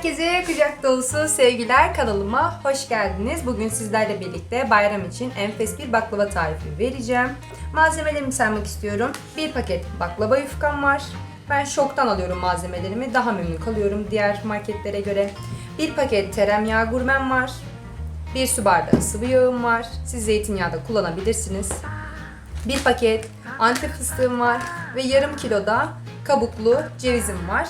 Kucak dolusu sevgiler kanalıma hoş geldiniz. Bugün sizlerle birlikte bayram için enfes bir baklava tarifi vereceğim. Malzemelerimi saymak istiyorum. Bir paket baklava yufkam var. Ben şoktan alıyorum malzemelerimi. Daha memnun kalıyorum diğer marketlere göre. Bir paket tereyağı gurmem var. Bir su bardağı sıvı yağım var. Siz zeytinyağı da kullanabilirsiniz. Bir paket antep fıstığım var ve yarım kilo da kabuklu cevizim var.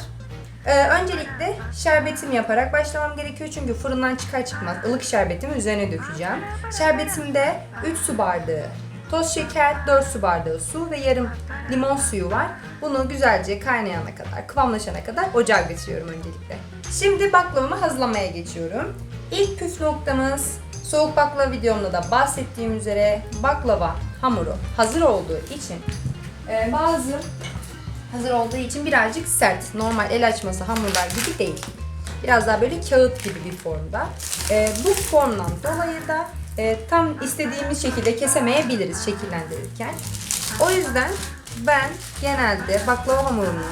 Ee, öncelikle şerbetimi yaparak başlamam gerekiyor çünkü fırından çıkar çıkmaz ılık şerbetimi üzerine dökeceğim. Şerbetimde 3 su bardağı toz şeker, 4 su bardağı su ve yarım limon suyu var. Bunu güzelce kaynayana kadar, kıvamlaşana kadar ocağa götürüyorum öncelikle. Şimdi baklavamı hazırlamaya geçiyorum. İlk püf noktamız soğuk baklava videomda da bahsettiğim üzere baklava hamuru hazır olduğu için e, bazı hazır olduğu için birazcık sert. Normal el açması hamurlar gibi değil. Biraz daha böyle kağıt gibi bir formda. Ee, bu formdan dolayı da e, tam istediğimiz şekilde kesemeyebiliriz şekillendirirken. O yüzden ben genelde baklava hamurunu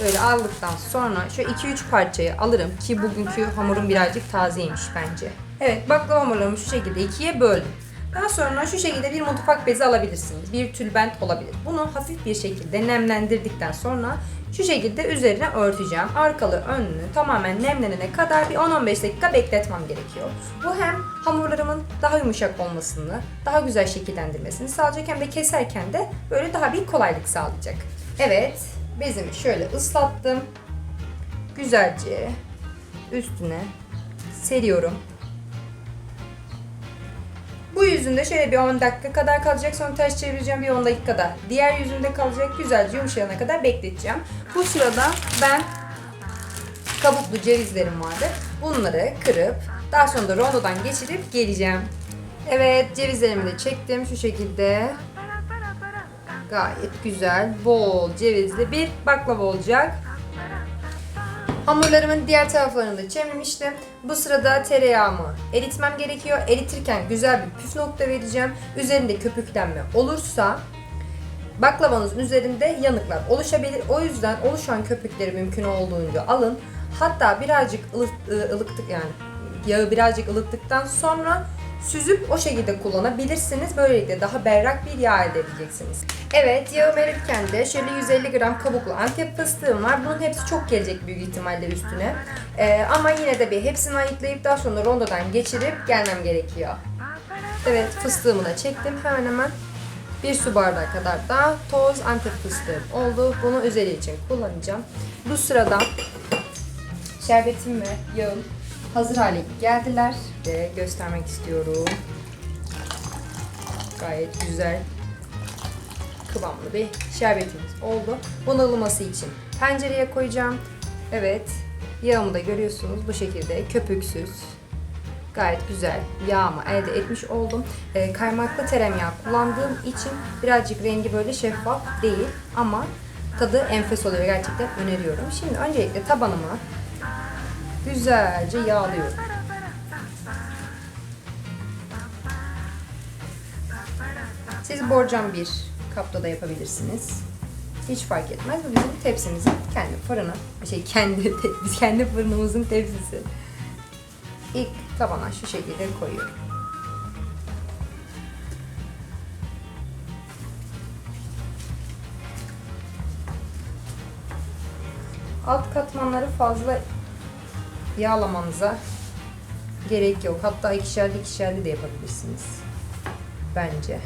böyle aldıktan sonra şu 2-3 parçayı alırım ki bugünkü hamurum birazcık tazeymiş bence. Evet baklava hamurlarımı şu şekilde ikiye böldüm. Daha sonra şu şekilde bir mutfak bezi alabilirsiniz. Bir tülbent olabilir. Bunu hafif bir şekilde nemlendirdikten sonra şu şekilde üzerine örteceğim. Arkalı önlü tamamen nemlenene kadar bir 10-15 dakika bekletmem gerekiyor. Bu hem hamurlarımın daha yumuşak olmasını, daha güzel şekillendirmesini sağlayacak hem de keserken de böyle daha bir kolaylık sağlayacak. Evet, bezimi şöyle ıslattım. Güzelce üstüne seriyorum. Bu yüzünde şöyle bir 10 dakika kadar kalacak. Sonra ters çevireceğim bir 10 dakikada. Diğer yüzünde kalacak. Güzelce yumuşayana kadar bekleteceğim. Bu sırada ben kabuklu cevizlerim vardı. Bunları kırıp daha sonra da rondodan geçirip geleceğim. Evet cevizlerimi de çektim şu şekilde. Gayet güzel, bol cevizli bir baklava olacak. Hamurlarımın diğer taraflarını da çevirmiştim. Bu sırada tereyağımı eritmem gerekiyor. Eritirken güzel bir püf nokta vereceğim. Üzerinde köpüklenme olursa baklavanızın üzerinde yanıklar oluşabilir. O yüzden oluşan köpükleri mümkün olduğunca alın. Hatta birazcık ılık, ılıktık yani yağı birazcık ılıttıktan sonra süzüp o şekilde kullanabilirsiniz. Böylelikle daha berrak bir yağ elde edeceksiniz. Evet yağım erirken de şöyle 150 gram kabuklu antep fıstığım var. Bunun hepsi çok gelecek büyük ihtimalle üstüne. Ee, ama yine de bir hepsini ayıklayıp daha sonra rondodan geçirip gelmem gerekiyor. Evet fıstığımı da çektim hemen hemen. Bir su bardağı kadar da toz antep fıstığım oldu. Bunu üzeri için kullanacağım. Bu sırada şerbetim ve yağım hazır hale geldiler. Ve göstermek istiyorum. Gayet güzel kıvamlı bir şerbetimiz oldu. Bunu ılıması için tencereye koyacağım. Evet yağımı da görüyorsunuz bu şekilde köpüksüz gayet güzel yağımı elde etmiş oldum. E, kaymaklı tereyağı kullandığım için birazcık rengi böyle şeffaf değil ama tadı enfes oluyor gerçekten öneriyorum. Şimdi öncelikle tabanımı güzelce yağlıyorum. Siz borcam bir kapta da yapabilirsiniz. Hiç fark etmez. Bu bizim tepsimizin kendi fırını, şey kendi biz kendi fırınımızın tepsisi. İlk tabana şu şekilde koyuyorum. Alt katmanları fazla yağlamanıza gerek yok. Hatta ikişerli ikişerli de yapabilirsiniz. Bence.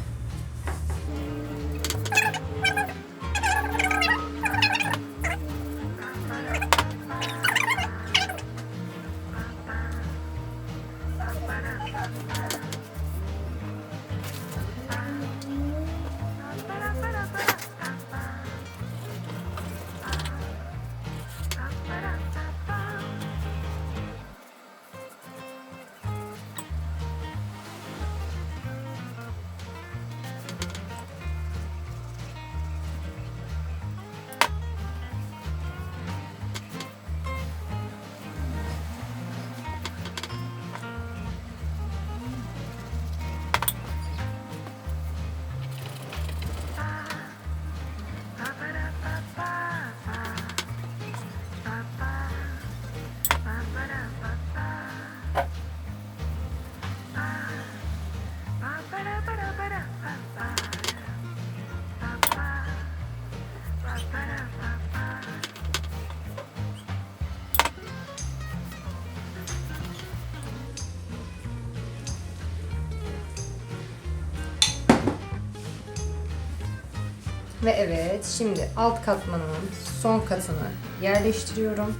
Ve evet şimdi alt katmanımın son katını yerleştiriyorum.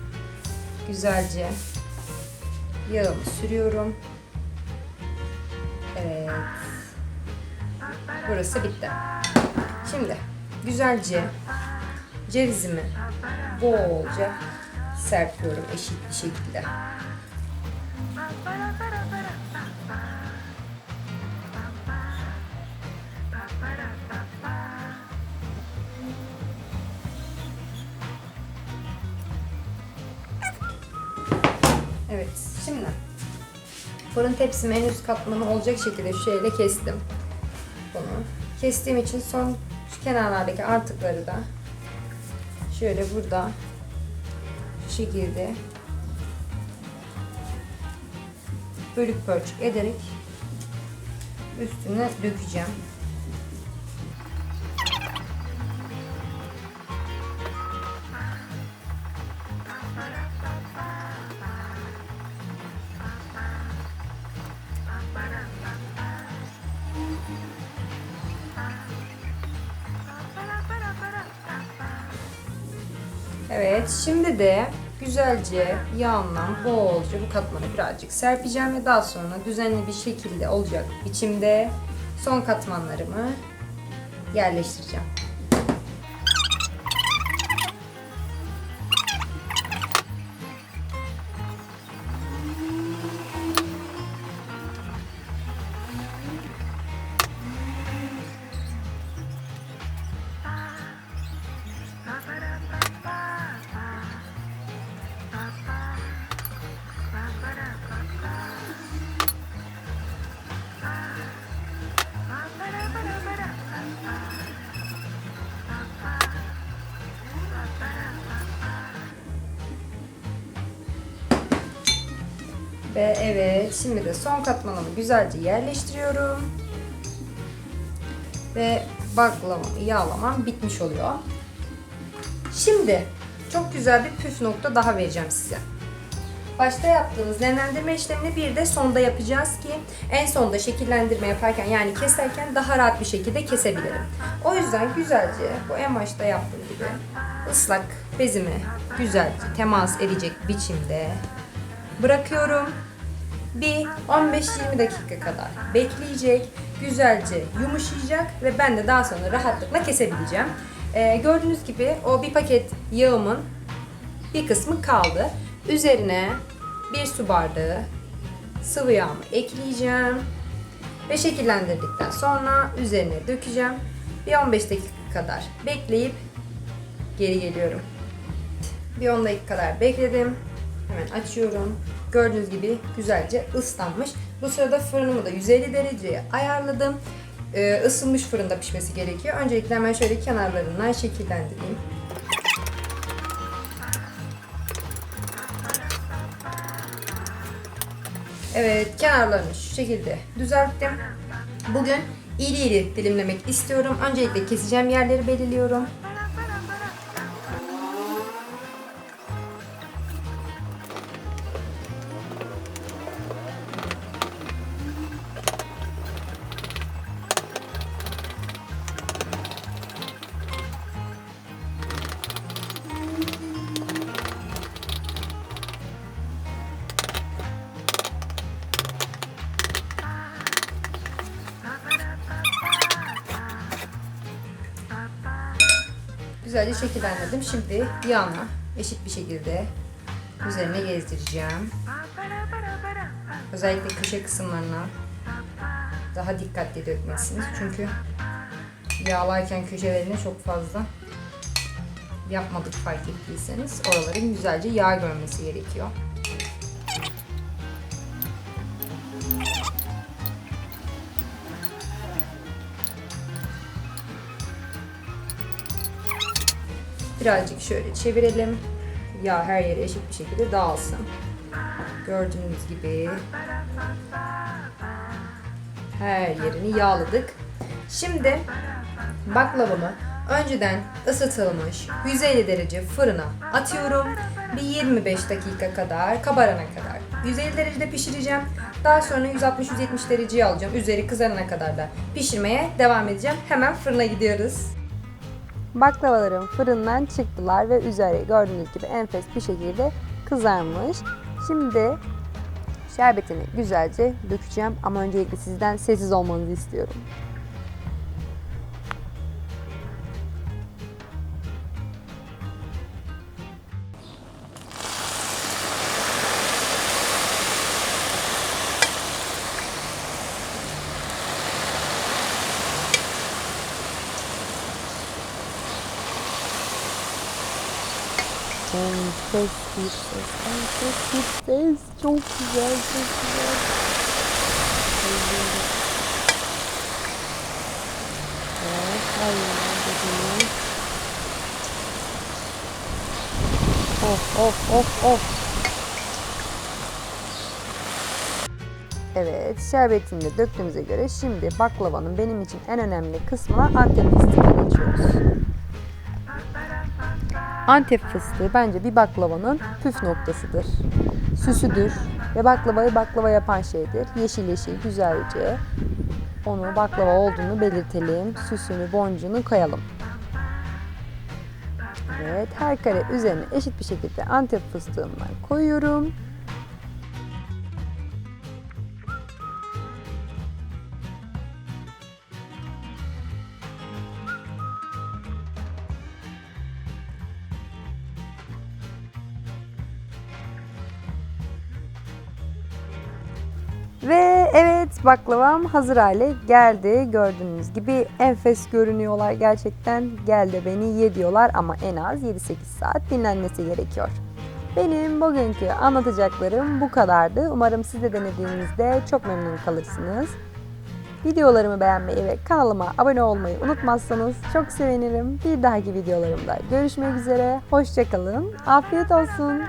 Güzelce yağımı sürüyorum. Evet. Burası bitti. Şimdi güzelce cevizimi bolca serpiyorum eşit bir şekilde. Evet, şimdi fırın tepsimi en üst katmanı olacak şekilde şu şeyle kestim. Bunu kestiğim için son şu kenarlardaki artıkları da şöyle burada şu şekilde bölük pörçük ederek üstüne dökeceğim. Evet, şimdi de güzelce yağımla bolca bu katmanı birazcık serpeceğim ve daha sonra düzenli bir şekilde olacak biçimde son katmanlarımı yerleştireceğim. Ve evet, şimdi de son katmanımı güzelce yerleştiriyorum. Ve baklavamı yağlamam bitmiş oluyor. Şimdi çok güzel bir püf nokta daha vereceğim size. Başta yaptığımız nemlendirme işlemini bir de sonda yapacağız ki en sonda şekillendirme yaparken yani keserken daha rahat bir şekilde kesebilirim. O yüzden güzelce bu en başta yaptığım gibi ıslak bezimi güzelce temas edecek biçimde bırakıyorum. Bir 15-20 dakika kadar bekleyecek, güzelce yumuşayacak ve ben de daha sonra rahatlıkla kesebileceğim. Ee, gördüğünüz gibi o bir paket yağımın bir kısmı kaldı. Üzerine bir su bardağı sıvı yağımı ekleyeceğim. Ve şekillendirdikten sonra üzerine dökeceğim. Bir 15 dakika kadar bekleyip geri geliyorum. Bir 10 dakika kadar bekledim. Hemen açıyorum. Gördüğünüz gibi güzelce ıslanmış. Bu sırada fırınımı da 150 dereceye ayarladım. Ee, ısınmış fırında pişmesi gerekiyor. Öncelikle hemen şöyle kenarlarından şekillendireyim. Evet, kenarlarını şu şekilde düzelttim. Bugün iri iri dilimlemek istiyorum. Öncelikle keseceğim yerleri belirliyorum. Güzelce şekillendirdim. Şimdi yağını eşit bir şekilde üzerine gezdireceğim. Özellikle köşe kısımlarına daha dikkatli dökmelisiniz. Çünkü yağlarken köşelerine çok fazla yapmadık fark ettiyseniz oraların güzelce yağ görmesi gerekiyor. Birazcık şöyle çevirelim. Yağ her yere eşit bir şekilde dağılsın. Gördüğünüz gibi her yerini yağladık. Şimdi baklavamı önceden ısıtılmış 150 derece fırına atıyorum. Bir 25 dakika kadar kabarana kadar 150 derecede pişireceğim. Daha sonra 160-170 dereceye alacağım. Üzeri kızarana kadar da pişirmeye devam edeceğim. Hemen fırına gidiyoruz. Baklavalarım fırından çıktılar ve üzeri gördüğünüz gibi enfes bir şekilde kızarmış. Şimdi şerbetini güzelce dökeceğim ama öncelikle sizden sessiz olmanızı istiyorum. Enfes bir ses, enfes bir ses. Çok güzel, çok güzel. Of, of, of, of. Evet, şerbetini de döktüğümüze göre şimdi baklavanın benim için en önemli kısmına Antep fıstığına geçiyoruz. Antep fıstığı bence bir baklavanın püf noktasıdır. Süsüdür ve baklavayı baklava yapan şeydir. Yeşil yeşil güzelce onu baklava olduğunu belirtelim. Süsünü, boncuğunu koyalım. Evet, her kare üzerine eşit bir şekilde Antep fıstığından koyuyorum. Ve evet baklavam hazır hale geldi. Gördüğünüz gibi enfes görünüyorlar gerçekten. Gel de beni ye diyorlar ama en az 7-8 saat dinlenmesi gerekiyor. Benim bugünkü anlatacaklarım bu kadardı. Umarım siz de denediğinizde çok memnun kalırsınız. Videolarımı beğenmeyi ve kanalıma abone olmayı unutmazsanız çok sevinirim. Bir dahaki videolarımda görüşmek üzere. Hoşçakalın. Afiyet olsun.